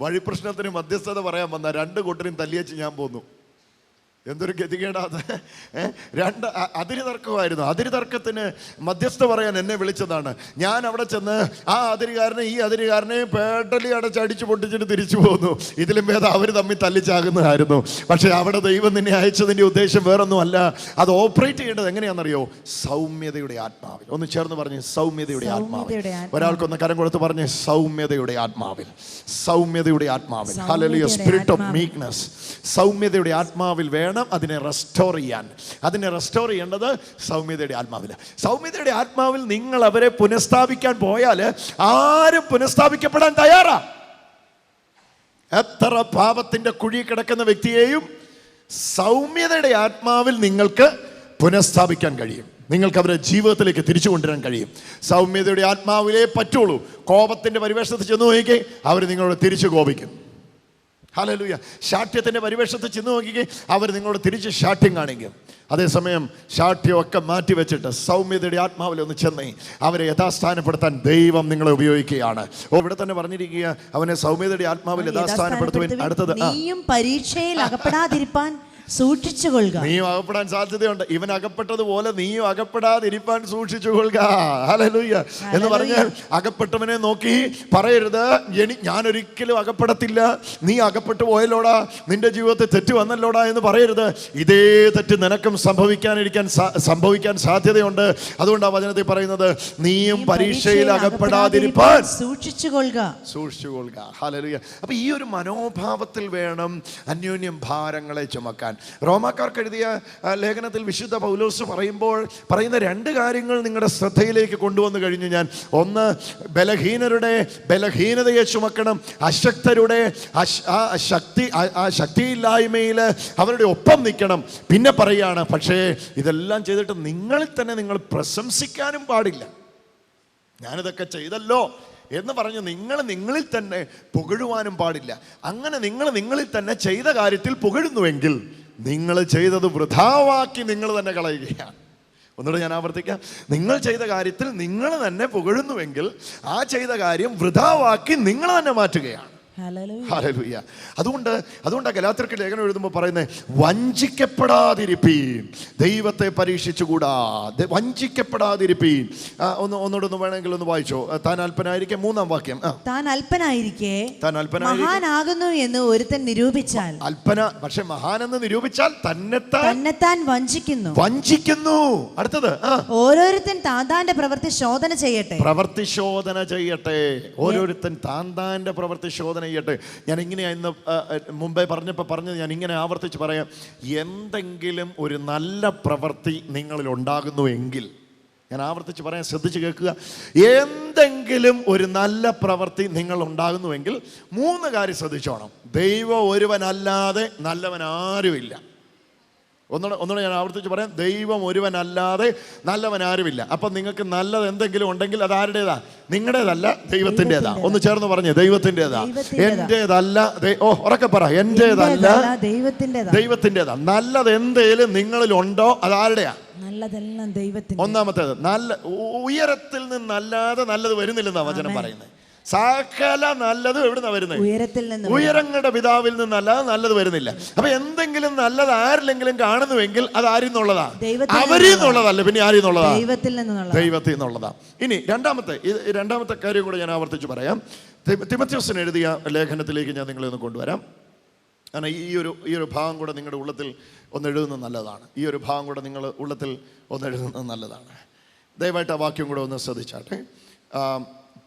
വഴി പ്രശ്നത്തിന് മധ്യസ്ഥത പറയാൻ വന്ന രണ്ട് കൂട്ടരും തല്ലിയച്ച് ഞാൻ പോന്നു. എന്തൊരു ഗതികേടാത്? രണ്ട് അതിരി തർക്കമായിരുന്നു അതിരി തർക്കത്തിന് മധ്യസ്ഥ പറയാൻ എന്നെ വിളിച്ചതാണ്. ഞാൻ അവിടെ ചെന്ന് ആ അതിരുകാരനെ ഈ അതിരുകാരനെ പേട്ടലി അടച്ച് അടിച്ചു പൊട്ടിച്ചിട്ട് തിരിച്ചു പോന്നു. ഇതിലും ഭേദം അവർ തമ്മിൽ തല്ലിച്ചാകുന്നതായിരുന്നു. പക്ഷേ അവിടെ ദൈവം നിന്നെ അയച്ചതിന്റെ ഉദ്ദേശം വേറൊന്നും അല്ല അത് ഓപ്പറേറ്റ് ചെയ്യേണ്ടത് എങ്ങനെയാണെന്നറിയോ? സൗമ്യതയുടെ ആത്മാവിൽ. ഒന്ന് ചേർന്ന് പറഞ്ഞ് സൗമ്യതയുടെ ആത്മാവിൽ. ഒരാൾക്കൊന്ന് കരം കൊടുത്ത് പറഞ്ഞ് സൗമ്യതയുടെ ആത്മാവിൽ. സൗമ്യതയുടെ ആത്മാവിൽ. Spirit of. മീക്ക്നെസ് സൗമ്യതയുടെ ആത്മാവിൽ വേണം അതിനെ റെസ്റ്റോർ ചെയ്യാൻ. അതിനെ റെസ്റ്റോർ ചെയ്യേണ്ടത് സൗമ്യതയുടെ ആത്മാവിൽ സൗമ്യതയുടെ ആത്മാവിൽ നിങ്ങൾ അവരെ പുനഃസ്ഥാപിക്കാൻ പോയാൽ ആരും പുനഃസ്ഥാപിക്കപ്പെടാൻ തയ്യാറാ. എത്ര പാപത്തിന്റെ കുഴി കിടക്കുന്ന വ്യക്തിയെയും സൗമ്യതയുടെ ആത്മാവിൽ നിങ്ങൾക്ക് പുനഃസ്ഥാപിക്കാൻ കഴിയും. നിങ്ങൾക്ക് അവരെ ജീവിതത്തിലേക്ക് തിരിച്ചു കൊണ്ടുവരാൻ കഴിയും. സൗമ്യതയുടെ ആത്മാവിലേ പറ്റുള്ളൂ. കോപത്തിന്റെ പരിവേഷത്തിൽ ചെന്ന് നോക്കിക്കേ അവർ നിങ്ങളോട് തിരിച്ചു കോപിക്കും. ഹലലുയ. ശാഠ്യത്തിന്റെ പരിവേഷത്ത് ചെന്ന് നോക്കിക്കേ അവർ നിങ്ങളോട് തിരിച്ച് ശാഠ്യം കാണിക്കും. അതേസമയം ശാഠ്യമൊക്കെ മാറ്റി വെച്ചിട്ട് സൗമ്യതയുടെ ആത്മാവിൽ ഒന്ന് ചെന്നേ അവരെ യഥാസ്ഥാനപ്പെടുത്താൻ ദൈവം നിങ്ങളെ ഉപയോഗിക്കുകയാണ്. ഓ ഇവിടെ തന്നെ പറഞ്ഞിരിക്കുക അവനെ സൗമ്യതയുടെ ആത്മാവിൽ യഥാസ്ഥാനപ്പെടുത്തുവാൻ. അടുത്തത് നീയും പരീക്ഷയിൽ അകപ്പെടാതിരിപ്പാൻ സൂക്ഷിച്ചുകൊള്ളുക. നീയും അകപ്പെടാൻ സാധ്യതയുണ്ട്. ഇവൻ അകപ്പെട്ടതുപോലെ നീയും അകപ്പെടാതിരിപ്പാൻ സൂക്ഷിച്ചു കൊള്ളുക ഹല്ലേലൂയ. എന്ന് പറഞ്ഞാൽ അകപ്പെട്ടവനെ നോക്കി പറയരുത്. എനി ഞാൻ ഒരിക്കലും അകപ്പെടത്തില്ല. നീ അകപ്പെട്ടു പോയല്ലോടാ. നിന്റെ ജീവിതത്തിൽ തെറ്റ് വന്നല്ലോടാ എന്ന് പറയരുത്. ഇതേ തെറ്റ് നിനക്കും സംഭവിക്കാനിരിക്കാൻ സംഭവിക്കാൻ സാധ്യതയുണ്ട്. അതുകൊണ്ട് ആ വചനത്തിൽ പറയുന്നത് നീയും പരീക്ഷയിൽ അകപ്പെടാതിരിപ്പാൻ സൂക്ഷിച്ചുകൊള്ളുക. സൂക്ഷിച്ചുകൊള്ളുക. ഹലലൂയ്യ അപ്പൊ ഈ ഒരു മനോഭാവത്തിൽ വേണം അന്യോന്യം ഭാരങ്ങളെ ചുമക്കാൻ. റോമാക്കാർക്ക് എഴുതിയ ലേഖനത്തിൽ വിശുദ്ധ പൗലോസ് പറയുമ്പോൾ പറയുന്ന രണ്ട് കാര്യങ്ങൾ നിങ്ങളുടെ ശ്രദ്ധയിലേക്ക് കൊണ്ടുവന്നു കഴിഞ്ഞു ഞാൻ. ഒന്ന് ബലഹീനരുടെ ബലഹീനതയെ ചുമക്കണം. അശക്തരുടെ ആ ശക്തി ആ- ശക്തിയില്ലായ്മയിൽ അവരുടെ ഒപ്പം നിൽക്കണം. പിന്നെ പറയുകയാണ് പക്ഷേ ഇതെല്ലാം ചെയ്തിട്ട് നിങ്ങളിൽ തന്നെ നിങ്ങൾ പ്രശംസിക്കാനും പാടില്ല. ഞാനിതൊക്കെ ചെയ്തല്ലോ എന്ന് പറഞ്ഞ് നിങ്ങൾ നിങ്ങളിൽ തന്നെ പുകഴുവാനും പാടില്ല. അങ്ങനെ നിങ്ങൾ നിങ്ങളിൽ തന്നെ ചെയ്ത കാര്യത്തിൽ പുകഴുന്നുവെങ്കിൽ നിങ്ങൾ ചെയ്തത് വൃഥാവാക്കി നിങ്ങൾ തന്നെ കളയുകയാണ് ഒന്നുകൂടെ ഞാൻ ആവർത്തിക്കാം നിങ്ങൾ ചെയ്ത കാര്യത്തിൽ നിങ്ങൾ തന്നെ പുകഴുന്നുവെങ്കിൽ ആ ചെയ്ത കാര്യം വൃഥാവാക്കി നിങ്ങൾ തന്നെ മാറ്റുകയാണ്. അതുകൊണ്ട് അതുകൊണ്ട് ഗലാത്തിർക്ക് ലേഖനം എഴുതുമ്പോൾ പറയുന്നത് വഞ്ചിക്കപ്പെടാതിരിപ്പീൻ ദൈവത്തെ പരീക്ഷിച്ചുകൂടാ വഞ്ചിക്കപ്പെടാതിരിപ്പീൻ. ഒന്ന് ഒന്നുകൂടെ ഒന്ന് വേണമെങ്കിൽ ഒന്ന് വായിച്ചോ. താൻ അല്പനായിരിക്കേ മൂന്നാം വാക്യം. താൻ അല്പനായിരിക്കെ താൻ മഹാനാകുന്നു എന്ന് ഒരുത്തൻ നിരൂപിച്ചാൽ. അല്പന പക്ഷെ മഹാനെന്ന് നിരൂപിച്ചാൽ തന്നെത്താൻ തന്നെത്താൻ വഞ്ചിക്കുന്നു. വഞ്ചിക്കുന്നു. അടുത്തത് ഓരോരുത്തൻ താന്താന്റെ പ്രവൃത്തി ശോധന ചെയ്യട്ടെ. പ്രവൃത്തി ശോധന ചെയ്യട്ടെ. ഓരോരുത്തൻ താന്താന്റെ പ്രവൃത്തി ശോധന ചെയ്യട്ടെ? ഞാൻ ഇങ്ങനെയാണ് ഇന്ന് മുമ്പേ പറഞ്ഞപ്പോൾ പറഞ്ഞത് ഞാൻ ഇങ്ങനെ ആവർത്തിച്ച് പറയാം. എന്തെങ്കിലും ഒരു നല്ല പ്രവൃത്തി നിങ്ങളിൽ ഉണ്ടാകുന്നു എങ്കിൽ ഞാൻ ആവർത്തിച്ച് പറയാൻ ശ്രദ്ധിച്ച് കേൾക്കുക. എന്തെങ്കിലും ഒരു നല്ല പ്രവൃത്തി നിങ്ങൾ ഉണ്ടാകുന്നുവെങ്കിൽ മൂന്ന് കാര്യം ശ്രദ്ധിച്ചോണം. ദൈവം ഒരുവനല്ലാതെ നല്ലവൻ ആരുമില്ല ഒന്നുകൂടെ ഒന്നുകൂടെ ഞാൻ ആവർത്തിച്ച് പറയാം. ദൈവം ഒരുവനല്ലാതെ നല്ലവൻ ആരുമില്ല അപ്പം നിങ്ങൾക്ക് നല്ലത് എന്തെങ്കിലും ഉണ്ടെങ്കിൽ അത് ആരുടേതാ? നിങ്ങളുടേതല്ല ദൈവത്തിന്റെതാ. ഒന്ന് ചേർന്ന് പറഞ്ഞേ ദൈവത്തിന്റെതാ. എന്റെതല്ല ഓ ഉറക്കെ പറ. എന്റേതല്ല ദൈവത്തിന്റെതാ. നല്ലത് എന്തേലും നിങ്ങളിലുണ്ടോ അത് ആരുടെയാ? നല്ലതെല്ലാം ദൈവത്തിന്റെ ഒന്നാമത്തേത് നല്ല ഉയരത്തിൽ നിന്നല്ലാതെ നല്ലത് വരുന്നില്ലെന്നാ വചനം പറയുന്നത് സകല നല്ലതും എവിടുന്ന വരുന്നത് ഉയരത്തിൽ നിന്ന് ഉയരങ്ങളുടെ പിതാവിൽ നിന്നല്ല നല്ലത് വരുന്നില്ല. അപ്പൊ എന്തെങ്കിലും നല്ലത് ആരിലെങ്കിലും കാണുന്നുവെങ്കിൽ അത് ആരിൽ നിന്നുള്ളതാ. അവരിൽ നിന്നുള്ളതല്ല പിന്നെ ആരിൽ നിന്നുള്ളതാ ദൈവത്തിൽ നിന്നുള്ള ദൈവത്തിൽ നിന്നുള്ളതാ. ഇനി രണ്ടാമത്തെ രണ്ടാമത്തെ കാര്യം കൂടെ ഞാൻ ആവർത്തിച്ച് പറയാം. തിമത്യോസിന് എഴുതിയ ലേഖനത്തിലേക്ക് ഞാൻ നിങ്ങളെ ഒന്ന് കൊണ്ടുവരാം. കാരണം ഈ ഒരു ഈ ഒരു ഭാഗം കൂടെ നിങ്ങളുടെ ഉള്ളത്തിൽ ഒന്ന് എഴുതുന്നത് നല്ലതാണ്. ഈ ഒരു ഭാഗം കൂടെ നിങ്ങൾ ഉള്ളത്തിൽ ഒന്ന് എഴുതുന്നത് നല്ലതാണ്. ദയവായിട്ട് ആ വാക്യം കൂടെ ഒന്ന് ശ്രദ്ധിച്ചാട്ടെ.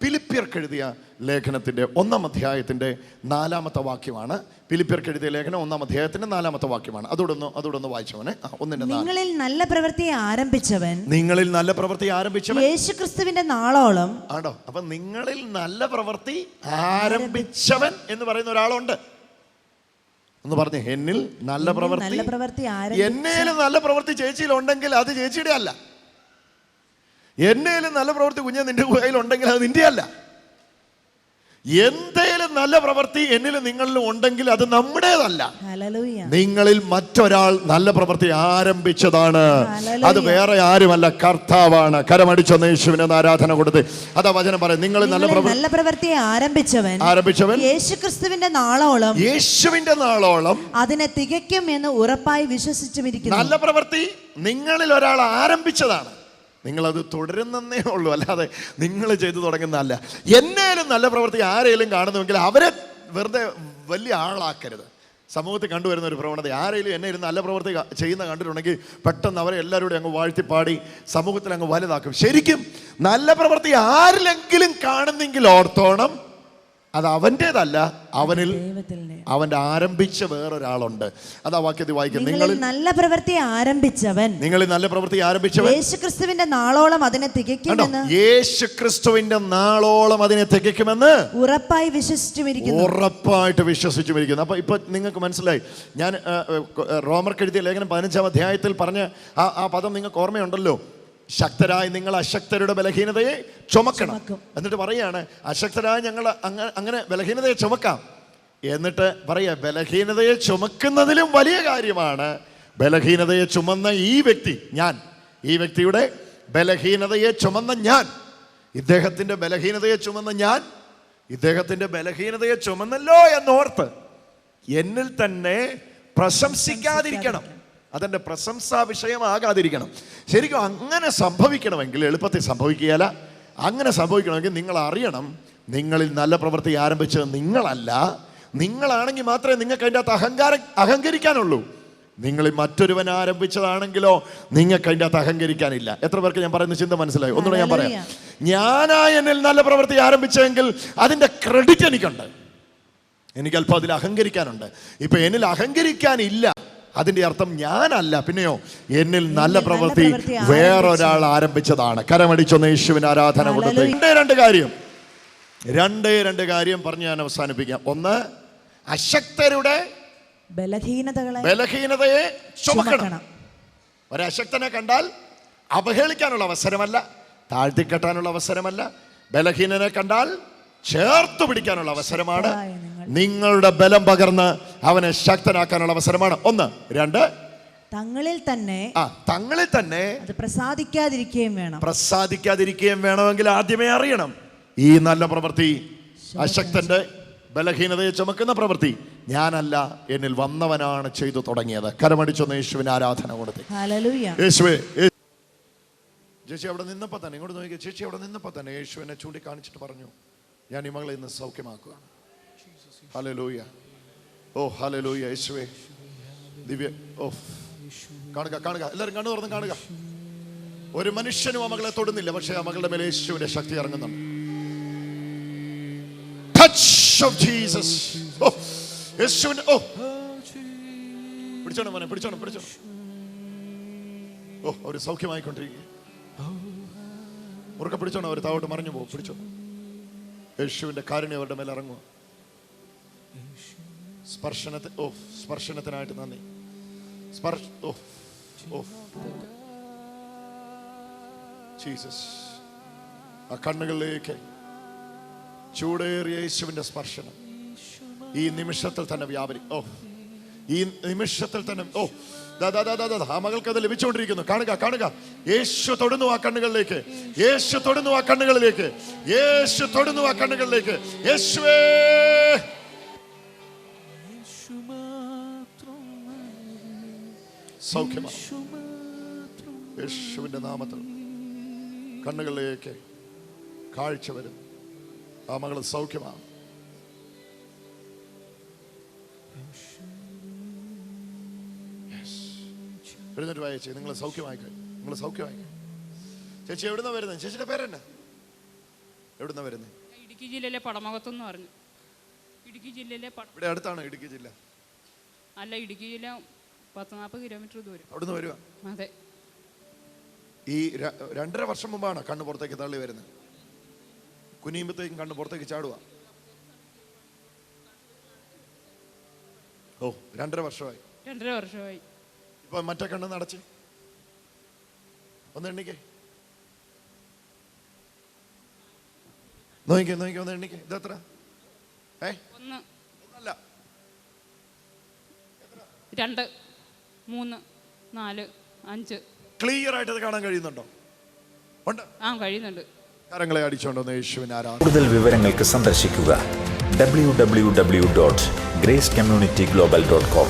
ആ, ഫിലിപ്പിയർക്ക് എഴുതിയ ലേഖനത്തിന്റെ ഒന്നാം അധ്യായത്തിന്റെ നാലാമത്തെ വാക്യമാണ്. ഫിലിപ്പിയർക്ക് എഴുതിയ ലേഖനം ഒന്നാം അധ്യായത്തിന്റെ നാലാമത്തെ വാക്യമാണ്. അതോടൊന്ന് അതോടൊന്ന് വായിച്ചവനെ നാല്. നിങ്ങളിൽ നല്ല പ്രവൃത്തി ആരംഭിച്ചവൻ നിങ്ങളിൽ നല്ല പ്രവൃത്തി ആരംഭിച്ചവൻ? യേശുക്രിസ്തുവിന്റെ നാളോളം ആണോ? അപ്പൊ നിങ്ങളിൽ നല്ല പ്രവൃത്തി ആരംഭിച്ചവൻ എന്ന് പറയുന്ന ഒരാളുണ്ട്. ഒന്ന് പറഞ്ഞു എന്നിൽ നല്ല പ്രവൃത്തി നല്ല പ്രവൃത്തി എന്നേലും നല്ല പ്രവൃത്തി ചേച്ചിയിൽ ഉണ്ടെങ്കിൽ അത് ചേച്ചിയുടെ അല്ല. എന്നേലും നല്ല പ്രവൃത്തി കുഞ്ഞ് നിന്റെ കയ്യിൽ ഉണ്ടെങ്കിൽ അത് നിന്റെ അല്ല എന്തേലും നല്ല പ്രവൃത്തി എന്നിലും നിങ്ങളിലും ഉണ്ടെങ്കിൽ അത് നമ്മുടേതല്ല. നിങ്ങളിൽ മറ്റൊരാൾ നല്ല പ്രവൃത്തി ആരംഭിച്ചതാണ്. അത് വേറെ ആരുമല്ല കർത്താവാണ്. കരമടിച്ചൊന്ന് യേശുവിനെ ആരാധന കൊടുത്ത് അതാ വചനം പറയും നിങ്ങൾ നല്ല നല്ല പ്രവൃത്തിയെ ആരംഭിച്ചവൻ ആരംഭിച്ചവൻ? യേശുക്രിസ്തുവിന്റെ നാളോളം യേശുവിന്റെ നാളോളം അതിനെ തികയ്ക്കും എന്ന് ഉറപ്പായി വിശ്വസിച്ചുമിരിക്കുന്നു. നല്ല പ്രവൃത്തി നിങ്ങളിൽ ഒരാൾ ആരംഭിച്ചതാണ്. നിങ്ങളത് തുടരുന്നേ ഉള്ളൂ. അല്ലാതെ നിങ്ങൾ ചെയ്തു തുടങ്ങുന്നതല്ല. എന്നേലും നല്ല പ്രവൃത്തി ആരെങ്കിലും കാണുന്നുവെങ്കിൽ അവരെ വെറുതെ വലിയ ആളാക്കരുത്. സമൂഹത്തിൽ കണ്ടുവരുന്ന ഒരു പ്രവണത ആരെങ്കിലും എന്നെ ഇരുന്ന് നല്ല പ്രവൃത്തി ചെയ്യുന്ന കണ്ടിട്ടുണ്ടെങ്കിൽ പെട്ടെന്ന് അവരെ എല്ലാവരോടും അങ്ങ് വാഴ്ത്തിപ്പാടി സമൂഹത്തിൽ അങ്ങ് വലുതാക്കും. ശരിക്കും നല്ല പ്രവൃത്തി ആരിലെങ്കിലും കാണുന്നെങ്കിൽ ഓർത്തോണം അത് അവന്റെതല്ല അവനിൽ അവന്റെ ആരംഭിച്ച വേറൊരാളുണ്ട്. അതാ വാക്യത്തിൽ വായിക്കും നിങ്ങളിൽ നിങ്ങളിൽ നല്ല പ്രവൃത്തി ആരംഭിച്ചവൻ. നിങ്ങൾ നല്ല പ്രവൃത്തി ആരംഭിച്ചവൻ. യേശുക്രിസ്തുവിന്റെ നാളോളം അതിനെ തികയ്ക്കുമെന്ന്. യേശു ക്രിസ്തുവിന്റെ നാളോളം അതിനെ തികയ്ക്കുമെന്ന്. ഉറപ്പായി വിശ്വസിച്ചുമിരിക്കുന്നു. ഉറപ്പായിട്ട് വിശ്വസിച്ചുമിരിക്കുന്നു. അപ്പൊ ഇപ്പൊ നിങ്ങൾക്ക് മനസ്സിലായി. ഞാൻ റോമർക്ക് എഴുതിയ ലേഖനം പതിനഞ്ചാം അധ്യായത്തിൽ പറഞ്ഞ ആ ആ പദം നിങ്ങൾക്ക് ഓർമ്മയുണ്ടല്ലോ? ശക്തരായ നിങ്ങൾ അശക്തരുടെ ബലഹീനതയെ ചുമക്കണം. എന്നിട്ട് പറയാണ് അശക്തരായ ഞങ്ങൾ അങ്ങനെ അങ്ങനെ ബലഹീനതയെ ചുമക്കാം. എന്നിട്ട് പറയാ ബലഹീനതയെ ചുമക്കുന്നതിലും വലിയ കാര്യമാണ് ബലഹീനതയെ ചുമന്ന ഈ വ്യക്തി ഞാൻ. ഈ വ്യക്തിയുടെ ബലഹീനതയെ ചുമന്ന ഞാൻ. ഇദ്ദേഹത്തിന്റെ ബലഹീനതയെ ചുമന്ന ഞാൻ ഇദ്ദേഹത്തിന്റെ ബലഹീനതയെ ചുമന്നല്ലോ എന്നോർത്ത് എന്നിൽ തന്നെ പ്രശംസിക്കാതിരിക്കണം. അതെന്റെ പ്രശംസാ വിഷയമാകാതിരിക്കണം. ശരിക്കും അങ്ങനെ സംഭവിക്കണമെങ്കിൽ എളുപ്പത്തിൽ സംഭവിക്കുകയല്ല. അങ്ങനെ സംഭവിക്കണമെങ്കിൽ നിങ്ങൾ അറിയണം നിങ്ങളിൽ നല്ല പ്രവൃത്തി ആരംഭിച്ചത് നിങ്ങളല്ല. നിങ്ങളാണെങ്കിൽ മാത്രമേ നിങ്ങൾക്ക് അതിന്റെ അകത്ത് അഹങ്കാരം അഹങ്കരിക്കാനുള്ളൂ. നിങ്ങൾ മറ്റൊരുവൻ ആരംഭിച്ചതാണെങ്കിലോ നിങ്ങൾക്ക് അതിന്റെ അകത്ത് അഹങ്കരിക്കാനില്ല. എത്ര പേർക്ക് ഞാൻ പറയുന്ന ചിന്ത മനസ്സിലായി? ഒന്നുകൂടെ ഞാൻ പറയാം. ഞാനായ എന്നിൽ നല്ല പ്രവൃത്തി ആരംഭിച്ചെങ്കിൽ അതിന്റെ ക്രെഡിറ്റ് എനിക്കുണ്ട്. എനിക്ക് അല്പം അതിൽ അഹങ്കരിക്കാനുണ്ട്. ഇപ്പം എന്നിൽ അഹങ്കരിക്കാനില്ല. അതിന്റെ അർത്ഥം ഞാനല്ല. പിന്നെയോ എന്നിൽ നല്ല പ്രവൃത്തി വേറൊരാൾ ആരംഭിച്ചതാണ്. കരമടിച്ചൊന്ന് യേശുവിന് ആരാധന കൊടുത്ത്. രണ്ടേ രണ്ട് കാര്യം. രണ്ടേ രണ്ട് കാര്യം പറഞ്ഞ് ഞാൻ അവസാനിപ്പിക്കാം. ഒന്ന് അശക്തരുടെ ബലഹീനതകളെ ബലഹീനതയെ ചുമക്കണം. ഒരശക്തനെ കണ്ടാൽ അവഹേളിക്കാനുള്ള അവസരമല്ല താഴ്ത്തിക്കെട്ടാനുള്ള അവസരമല്ല. ബലഹീനനെ കണ്ടാൽ ചേർത്ത് പിടിക്കാനുള്ള അവസരമാണ്. നിങ്ങളുടെ ബലം പകർന്ന് അവനെ ശക്തനാക്കാനുള്ള അവസരമാണ്. ഒന്ന് രണ്ട്. തങ്ങളിൽ തന്നെ ആ തങ്ങളിൽ തന്നെ അത് പ്രസാദിക്കാതിരിക്കുകയും വേണം. പ്രസാദിക്കാതിരിക്കുകയും വേണമെങ്കിൽ ആദ്യമേ അറിയണം. ഈ നല്ല പ്രവൃത്തി അശക്തന്റെ ബലഹീനതയെ ചുമക്കുന്ന പ്രവൃത്തി ഞാനല്ല എന്നിൽ വന്നവനാണ് ചെയ്തു തുടങ്ങിയത്. കരമടിച്ചൊന്ന് യേശുവിന് ആരാധന കൊടുത്തി. ഹല്ലേലൂയ. യേശുവേ ചേച്ചി അവിടെ നിന്നപ്പോ തന്നെ ഇങ്ങോട്ട് നോക്കിയ ചേച്ചി അവിടെ നിന്നപ്പോ തന്നെ യേശുവിനെ ചൂണ്ടിക്കാണിച്ചിട്ട് പറഞ്ഞു ഞാൻ ഈ മകളെ ഇന്ന് സൗഖ്യമാക്കുകയാണ്. ഹലലൂയ ഓ ഹലോ യേശുവേ ദിവ്യ ഓ കാണുക കാണുക. എല്ലാവരും കണ്ണു തുറന്ന് കാണുക. ഒരു മനുഷ്യനും ആ മകളെ തൊടുന്നില്ല പക്ഷേ ആ മകളുടെ മേലെ യേശുവിന്റെ ശക്തി ഇറങ്ങുന്നുണ്ട്. ജീസസ് ഓ യേശുവിന്റെ പിടിച്ചോണം മോനെ പിടിച്ചോണം പിടിച്ചോണം. ഓ അവർ സൗഖ്യമായിക്കൊണ്ടിരിക്കുക മുറുക്കെ പിടിച്ചോണം അവർ താവോട്ട് മറിഞ്ഞു പോകും. പിടിച്ചോ. യേശുവിന്റെ കാരുണ്യം അവരുടെ മേലെ ഇറങ്ങുക. സ്പർശനത്തെ ഓ സ്പർശനത്തിനായിട്ട് നന്ദി. സ്പർശ ഓ ജീസസ് ആ കണ്ണുകളിലേക്ക് ചൂടേറിയ യേശുവിന്റെ സ്പർശനം. ഈ നിമിഷത്തിൽ തന്നെ വ്യാപരി ഓ. ഈ നിമിഷത്തിൽ തന്നെ ഓ. മകൾക്കത് ലഭിച്ചുകൊണ്ടിരിക്കുന്നു. കാണുക കാണുക. യേശു തൊടുന്നു ആ കണ്ണുകളിലേക്ക്. യേശു തൊടുന്നു ആ കണ്ണുകളിലേക്ക്. യേശു തൊടുന്നു ആ കണ്ണുകളിലേക്ക്. യേശുവേ! സൗഖ്യമാണ്. യേശുവിന്റെ നാമത്തിൽ കണ്ണുകളിലേക്ക് കാഴ്ച വരും. ആ മകൾ സൗഖ്യമാണ്. Yes. എഴുന്നേറ്റ് വായ ചേച്ചി നിങ്ങൾ സൗഖ്യമായി കഴിഞ്ഞു. നിങ്ങൾ സൗഖ്യമായി കഴിഞ്ഞു. ചേച്ചി എവിടുന്ന വരുന്നത് ചേച്ചിയുടെ പേരെന്നാ? എവിടുന്ന വരുന്നത് ഇടുക്കി ജില്ലയിലെ പടമകത്തെന്ന് പറഞ്ഞു. ഇടുക്കി ജില്ലയിലെ ഇവിടെ അടുത്താണ് ഇടുക്കി ജില്ല? അല്ല ഇടുക്കി ജില്ല പത്ത് നാൽപ്പത് കിലോമീറ്റർ ദൂരം. അവിടുന്ന് വരുക അതെ. ഈ രണ്ടര വർഷം മുമ്പാണ് കണ്ണ് പുറത്തേക്ക് തള്ളി വരുന്നത്. കുനിയുമ്പത്തേക്കും കണ്ണ് പുറത്തേക്ക് ചാടുക ഓ രണ്ടര വർഷമായി. രണ്ടര വർഷമായി. ഇപ്പൊ മറ്റേ കണ്ണ് നടച്ച്? ഒന്ന് എണ്ണിക്കേ. നോക്കിക്കേ നോക്കിക്കേ ഒന്ന് എണ്ണിക്കേ. ഇതെത്ര ഏ? ഒന്ന്. രണ്ട്. മൂന്ന് നാല് അഞ്ച്. ക്ലിയർ ആയിട്ട് കാണാൻ കഴിയുന്നുണ്ടോ? ഉണ്ട്. ആ കഴിയുന്നുണ്ട്. കരങ്ങളെ അടിച്ചോണ്ടോന്ന് യേശുവിന് ആരാധന കൂടുതൽ വിവരങ്ങൾക്ക് സന്ദർശിക്കുക W W W dot grace community global dot com